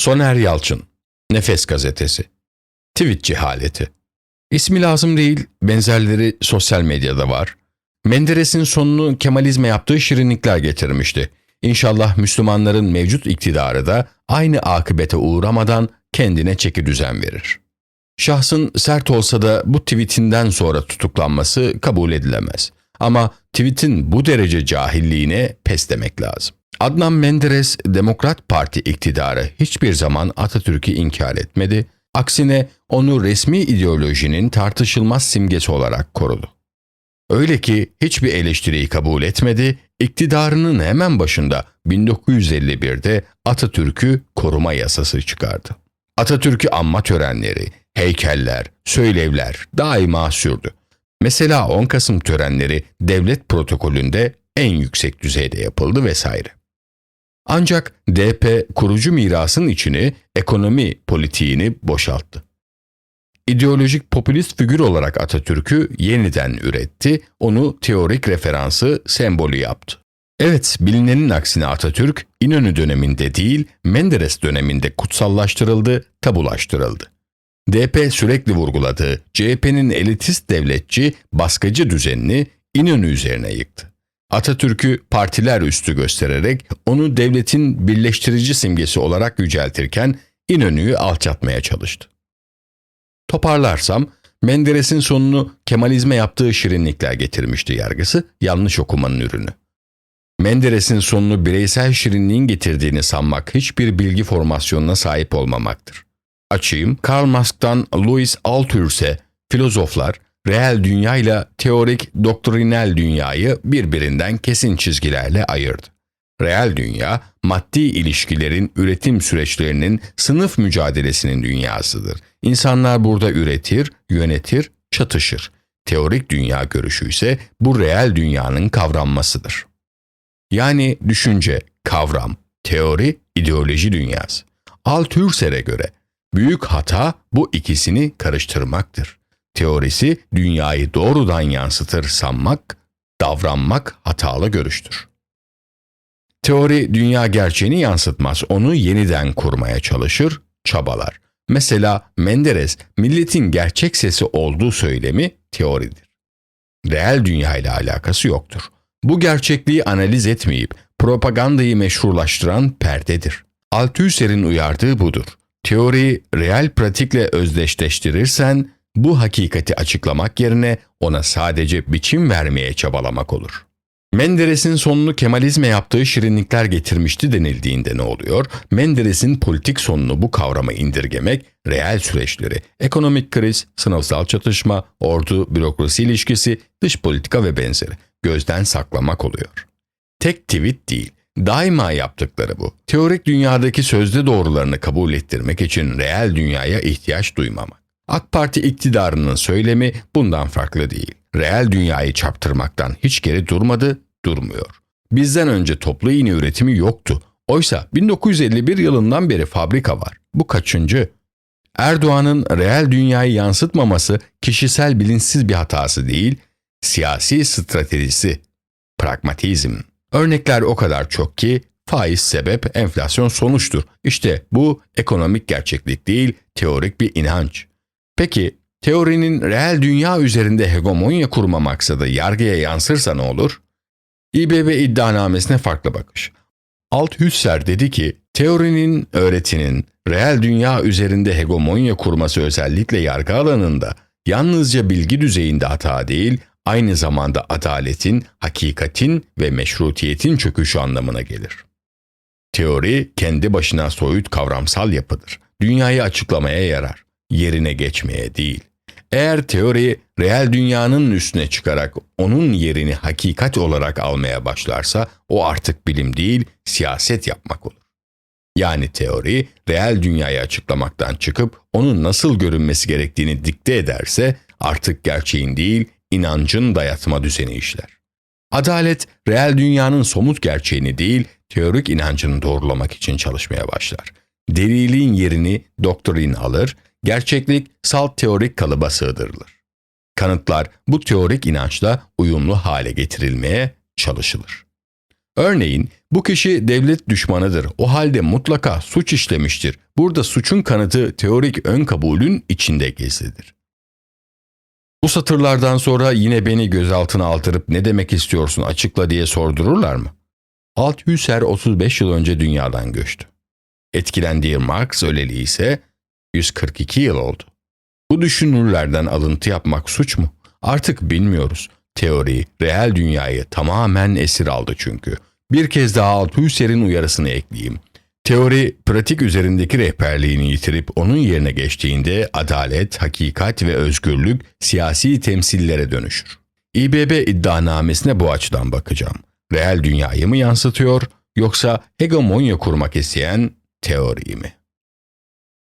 Soner Yalçın, Nefes Gazetesi, Tweet cehaleti. İsmi lazım değil, benzerleri sosyal medyada var. Menderes'in sonunu Kemalizme yaptığı şirinlikler getirmişti. İnşallah Müslümanların mevcut iktidarı da aynı akıbete uğramadan kendine çeki düzen verir. Şahsın sert olsa da bu tweetinden sonra tutuklanması kabul edilemez. Ama tweetin bu derece cahilliğine pes demek lazım. Adnan Menderes Demokrat Parti iktidarı hiçbir zaman Atatürk'ü inkar etmedi. Aksine onu resmi ideolojinin tartışılmaz simgesi olarak korudu. Öyle ki hiçbir eleştiriyi kabul etmedi, iktidarının hemen başında 1951'de Atatürk'ü koruma yasası çıkardı. Atatürk'ü anma törenleri, heykeller, söylevler daima sürdü. Mesela 10 Kasım törenleri devlet protokolünde en yüksek düzeyde yapıldı vesaire. Ancak DP kurucu mirasın içini ekonomi politiğini boşalttı. İdeolojik popülist figür olarak Atatürk'ü yeniden üretti, onu teorik referansı sembolü yaptı. Evet, bilinenin aksine Atatürk, İnönü döneminde değil, Menderes döneminde kutsallaştırıldı, tabulaştırıldı. DP sürekli vurguladığı CHP'nin elitist devletçi, baskıcı düzenini İnönü üzerine yıktı. Atatürk'ü partiler üstü göstererek onu devletin birleştirici simgesi olarak yüceltirken İnönü'yü alçatmaya çalıştı. Toparlarsam, Menderes'in sonunu Kemalizme yaptığı şirinlikler getirmişti yargısı, yanlış okumanın ürünü. Menderes'in sonunu bireysel şirinliğin getirdiğini sanmak hiçbir bilgi formasyonuna sahip olmamaktır. Açayım, Karl Marx'tan Louis Althusser'e filozoflar reel dünya ile teorik doktrinal dünyayı birbirinden kesin çizgilerle ayırdı. Reel dünya, maddi ilişkilerin üretim süreçlerinin sınıf mücadelesinin dünyasıdır. İnsanlar burada üretir, yönetir, çatışır. Teorik dünya görüşü ise bu reel dünyanın kavranmasıdır. Yani düşünce, kavram, teori, ideoloji dünyası. Althusser'e göre büyük hata bu ikisini karıştırmaktır. Teorisi dünyayı doğrudan yansıtır sanmak, davranmak hatalı görüştür. Teori dünya gerçeğini yansıtmaz, onu yeniden kurmaya çalışır, çabalar. Mesela Menderes milletin gerçek sesi olduğu söylemi teoridir. Reel dünya ile alakası yoktur. Bu gerçekliği analiz etmeyip propagandayı meşrulaştıran perdedir. Althusser'in uyardığı budur. Teoriyi reel pratikle özdeşleştirirsen bu hakikati açıklamak yerine ona sadece biçim vermeye çabalamak olur. Menderes'in sonunu Kemalizme yaptığı şirinlikler getirmişti denildiğinde ne oluyor? Menderes'in politik sonunu bu kavrama indirgemek, reel süreçleri, ekonomik kriz, sınıfsal çatışma, ordu, bürokrasi ilişkisi, dış politika ve benzeri gözden saklamak oluyor. Tek tweet değil, daima yaptıkları bu. Teorik dünyadaki sözde doğrularını kabul ettirmek için reel dünyaya ihtiyaç duymamak. AK Parti iktidarının söylemi bundan farklı değil. Reel dünyayı çarptırmaktan hiç geri durmadı, durmuyor. Bizden önce toplu iğne üretimi yoktu. Oysa 1951 yılından beri fabrika var. Bu kaçıncı? Erdoğan'ın reel dünyayı yansıtmaması kişisel bilinçsiz bir hatası değil, siyasi stratejisi, pragmatizm. Örnekler o kadar çok ki faiz sebep, enflasyon sonuçtur. İşte bu ekonomik gerçeklik değil, teorik bir inanç. Peki teorinin reel dünya üzerinde hegemonya kurma maksadı yargıya yansırsa ne olur? İBB iddianamesine farklı bakış. Althusser dedi ki, teorinin, öğretinin reel dünya üzerinde hegemonya kurması özellikle yargı alanında yalnızca bilgi düzeyinde hata değil, aynı zamanda adaletin, hakikatin ve meşrutiyetin çöküşü anlamına gelir. Teori kendi başına soyut kavramsal yapıdır. Dünyayı açıklamaya yarar, yerine geçmeye değil. Eğer teori reel dünyanın üstüne çıkarak onun yerini hakikat olarak almaya başlarsa o artık bilim değil, siyaset yapmak olur. Yani teori reel dünyayı açıklamaktan çıkıp onun nasıl görünmesi gerektiğini dikte ederse artık gerçeğin değil, inancın dayatma düzeni işler. Adalet, reel dünyanın somut gerçeğini değil, teorik inancını doğrulamak için çalışmaya başlar. Deliliğin yerini doktrin alır, gerçeklik salt teorik kalıba sığdırılır. Kanıtlar bu teorik inançla uyumlu hale getirilmeye çalışılır. Örneğin bu kişi devlet düşmanıdır. O halde mutlaka suç işlemiştir. Burada suçun kanıtı teorik ön kabulün içinde gizlidir. Bu satırlardan sonra yine beni gözaltına aldırıp ne demek istiyorsun açıkla diye sordururlar mı? Althusser 35 yıl önce dünyadan göçtü. Etkilendiği Marx öleli ise 142 yıl oldu. Bu düşünürlerden alıntı yapmak suç mu? Artık bilmiyoruz. Teori, reel dünyayı tamamen esir aldı çünkü. Bir kez daha Althusser'in uyarısını ekleyeyim. Teori, pratik üzerindeki rehberliğini yitirip onun yerine geçtiğinde adalet, hakikat ve özgürlük siyasi temsillere dönüşür. İBB iddianamesine bu açıdan bakacağım. Reel dünyayı mı yansıtıyor yoksa hegemonya kurmak isteyen teoriyi mi?